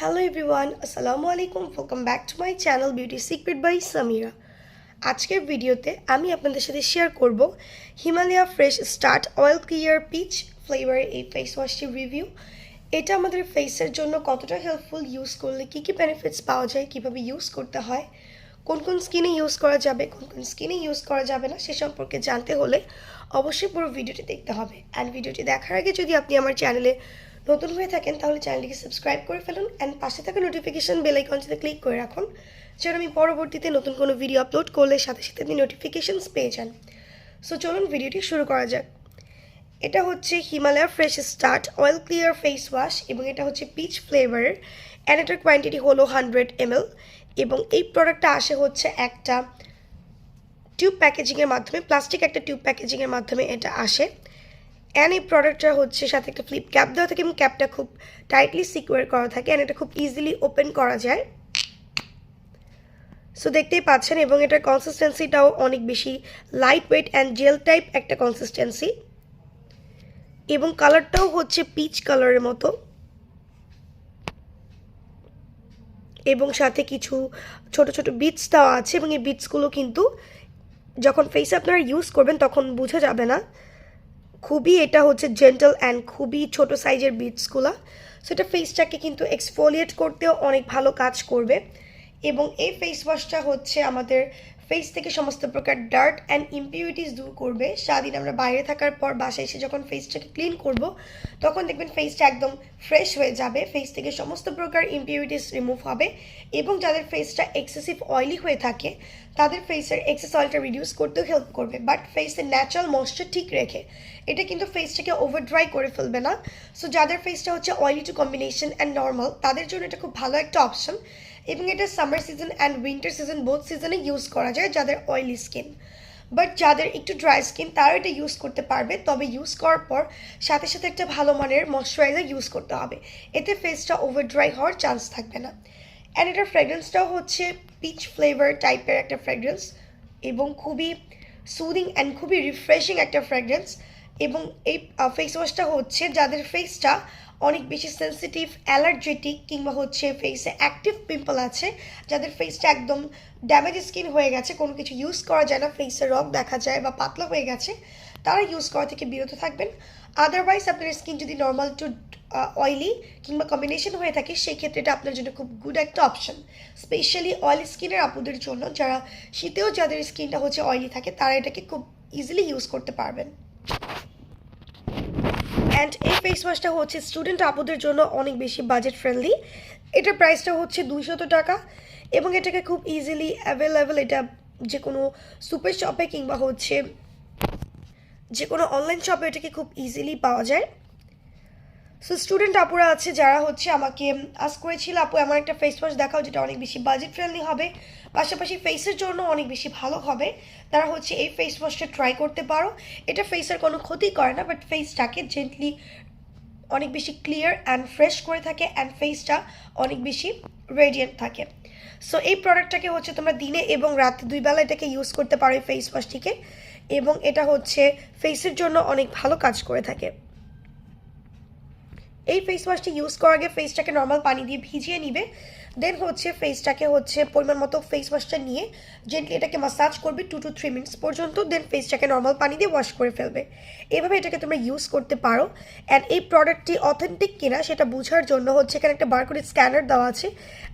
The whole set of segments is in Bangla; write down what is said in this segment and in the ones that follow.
হ্যালো এভরিওয়ান আসসালামু আলাইকুম welcome back to my channel beauty secret by Samira আজকের ভিডিওতে আমি আপনাদের সাথে শেয়ার করব Himalaya fresh start oil clear peach ফ্লেভারের এই ফেস ওয়াশটির রিভিউ এটা আমাদের ফেসের জন্য কতটা হেল্পফুল ইউজ করলে কী কী বেনিফিটস পাওয়া যায়, কীভাবে ইউজ করতে হয়, কোন কোন স্কিনে ইউজ করা যাবে, কোন কোন স্কিনে ইউজ করা যাবে না, সে সম্পর্কে জানতে হলে অবশ্যই পুরো ভিডিওটি দেখতে হবে। অ্যান্ড ভিডিওটি দেখার আগে যদি আপনি আমার চ্যানেলে নতুন হয়ে থাকেন, তাহলে চ্যানেলটিকে সাবস্ক্রাইব করে ফেলুন অ্যান্ড পাশে থাকা নোটিফিকেশন বেল আইকনটিতে ক্লিক করে রাখুন, যেন আমি পরবর্তীতে নতুন কোনো ভিডিও আপলোড করলে সাথে সাথে আপনি নোটিফিকেশনস পেয়ে যান। সো চলুন ভিডিওটি শুরু করা যাক। এটা হচ্ছে Himalaya fresh start oil clear face wash এবং এটা হচ্ছে পিচ ফ্লেভারের অ্যান্ড এটার কোয়ান্টিটি হলো হান্ড্রেড এমএল এবং এই প্রোডাক্টটা আসে হচ্ছে একটা টিউব প্যাকেজিংয়ের মাধ্যমে প্লাস্টিক একটা টিউব প্যাকেজিংয়ের মাধ্যমে এটা আসে। অ্যান্ড এই প্রোডাক্টটা হচ্ছে সাথে একটা ফ্লিপ ক্যাপ দেওয়া থাকে এবং ক্যাপটা খুব টাইটলি সিকিউর করা থাকে অ্যান্ড এটা খুব ইজিলি ওপেন করা যায়। সো দেখতেই পাচ্ছেন এবং এটার কনসিস্টেন্সিটাও অনেক বেশি light weight and gel type একটা কনসিস্টেন্সি এবং কালারটাও হচ্ছে পিচ কালারের মতো। এবং সাথে কিছু ছোট ছোট বিটস দেওয়া আছে এবং এই বিটসগুলো কিন্তু যখন ফেসে আপনারা ইউজ করবেন তখন বোঝা যাবে না। খুবই এটা হচ্ছে জেন্টাল অ্যান্ড খুবই ছোট সাইজের বিটসগুলো সো এটা ফেসটাকে কিন্তু এক্সফোলিয়েট করতেও অনেক ভালো কাজ করবে। এবং এই ফেস ওয়াশটা হচ্ছে আমাদের ফেস থেকে সমস্ত প্রকার ডার্ট অ্যান্ড ইম্পিউরিটিস দূর করবে। সারাদিন আমরা বাইরে থাকার পর বাসায় এসে যখন ফেসটাকে ক্লিন করব, তখন দেখবেন ফেসটা একদম ফ্রেশ হয়ে যাবে। ফেস থেকে সমস্ত প্রকার ইম্পিউরিটিস রিমুভ হবে এবং যাদের ফেসটা এক্সেসিভ অয়েলি হয়ে থাকে, তাদের ফেসের এক্সেস অয়েলটা রিডিউস করতেও হেল্প করবে। বাট ফেসের ন্যাচারাল ময়েশ্চার ঠিক রেখে, এটা কিন্তু ফেসটাকে ওভার ড্রাই করে ফেলবে না। সো যাদের ফেসটা হচ্ছে oily to combination and normal তাদের জন্য এটা খুব ভালো একটা অপশন এবং এটা summer season and winter season both সিজনে ইউজ করা যায় যাদের অয়েলি স্কিন বাট যাদের একটু ড্রাই স্কিন তারা এটা ইউজ করতে পারবে। তবে ইউজ করার পর সাথে সাথে একটা ভালো মানের ময়শ্চারাইজার ইউজ করতে হবে। এতে ফেসটা ওভার ড্রাই হওয়ার চান্স থাকবে না। অ্যান্ড এটার ফ্রেগরেন্সটাও হচ্ছে পিচ ফ্লেভার টাইপের একটা ফ্রেগরেন্স এবং খুবই সুদিং অ্যান্ড খুবই রিফ্রেশিং একটা ফ্রেগরেন্স এবং এই ফেস ওয়াশটা হচ্ছে যাদের ফেসটা অনেক বেশি সেন্সিটিভ অ্যালার্জেটিক কিংবা হচ্ছে ফেসে অ্যাক্টিভ পিম্পল আছে, যাদের ফেসটা একদম ড্যামেজ স্কিন হয়ে গেছে, কোনো কিছু ইউজ করা যায় না ফেসে রং দেখা যায় বা পাতলা হয়ে গেছে, তারা ইউজ করা থেকে বিরত থাকবেন। আদারওয়াইজ আপনার স্কিন যদি নর্মাল টু অয়েলি কিংবা কম্বিনেশন হয়ে থাকে, সেই ক্ষেত্রে এটা আপনার জন্য খুব গুড একটা অপশন স্পেশালি অয়েলি স্কিনের আপুদের জন্য, যারা শীতেও যাদের স্কিনটা হচ্ছে অয়েলি থাকে, তারা এটাকে খুব ইজিলি ইউজ করতে পারবেন। অ্যান্ড এই ফেস ওয়াশটা হচ্ছে স্টুডেন্ট আপুদের জন্য অনেক বেশি বাজেট ফ্রেন্ডলি এটার প্রাইসটা হচ্ছে দুইশত টাকা এবং এটাকে খুব ইজিলি অ্যাভেলেবেল এটা যে কোনো সুপার শপে কিংবা হচ্ছে যে কোনো অনলাইন শপে এটাকে খুব ইজিলি পাওয়া যায়। সো স্টুডেন্ট আপুরা আছে, যারা হচ্ছে আমাকে আস করেছিল, আপু আমার একটা ফেস ওয়াশ দেখাও যেটা অনেক বেশি বাজেট ফ্রেন্ডলি হবে। পাশাপাশি ফেসের জন্য অনেক বেশি ভালো হবে। তারা হচ্ছে এই ফেস ওয়াশটা ট্রাই করতে পারো। এটা ফেসের কোনো ক্ষতি করে না বাট ফেসটাকে জেন্টলি অনেক বেশি ক্লিয়ার অ্যান্ড ফ্রেশ করে থাকে অ্যান্ড ফেসটা অনেক বেশি রেডিয়েন্ট থাকে। সো এই প্রোডাক্টটাকে হচ্ছে তোমরা দিনে এবং রাতে দুই বেলা এটাকে ইউজ করতে পারো এই ফেস ওয়াশটিকে এবং এটা হচ্ছে ফেসের জন্য অনেক ভালো কাজ করে থাকে। এই ফেস ওয়াশটি ইউজ করার আগে ফেসটাকে নর্মাল পানি দিয়ে ভিজিয়ে নিবে। দেন হচ্ছে ফেসটাকে হচ্ছে পরিমাণ মতো ফেস ওয়াশটা নিয়ে জেন্টলি এটাকে মাসাজ করবে টু টু থ্রি মিনিটস পর্যন্ত দেন ফেসটাকে নর্মাল পানি দিয়ে ওয়াশ করে ফেলবে। এভাবে এটাকে তোমরা ইউজ করতে পারো। অ্যান্ড এই প্রোডাক্টটি অথেন্টিক কিনা সেটা বোঝার জন্য হচ্ছে এখানে একটা বারকোড স্ক্যানার দেওয়া আছে।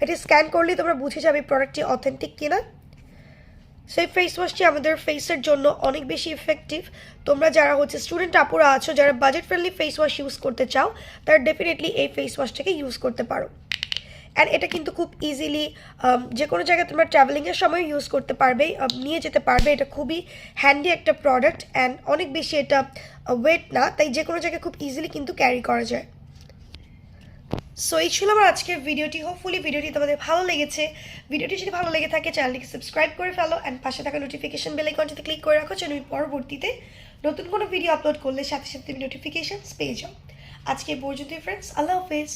এটি স্ক্যান করলেই তোমরা বুঝে যাবে এই প্রোডাক্টটি অথেন্টিক কিনা। সেই ফেস ওয়াশটি আমাদের ফেসের জন্য অনেক বেশি ইফেক্টিভ তোমরা যারা হচ্ছে স্টুডেন্ট আপুরা আছো, যারা budget friendly face wash use করতে চাও, তারা ডেফিনেটলি এই ফেস ওয়াশটাকে ইউজ করতে পারো। অ্যান্ড এটা কিন্তু খুব ইজিলি যে কোনো জায়গায় তোমরা ট্রাভেলিংয়ের সময় ইউজ করতে পারবে নিয়ে যেতে পারবে। এটা খুবই হ্যান্ডি একটা প্রোডাক্ট অ্যান্ড অনেক বেশি এটা ওয়েট না, তাই যে কোনো জায়গায় খুব ইজিলি কিন্তু ক্যারি করা যায়। সো এই ছিল আমার আজকের ভিডিওটি। হোপফুলি ভিডিওটি তোমাদের ভালো লেগেছে। ভিডিওটি যদি ভালো লেগে থাকে চ্যানেলটিকে সাবস্ক্রাইব করে ফেলো অ্যান্ড পাশে থাকা নোটিফিকেশন বেল আইকনটিতে ক্লিক করে রাখো যেন পরবর্তীতে নতুন কোনো ভিডিও আপলোড করলে সাথে সাথে নোটিফিকেশনস পেয়ে যাও। আজকে পর্যন্ত ফ্রেন্ডস আল্লাহ হাফেজ।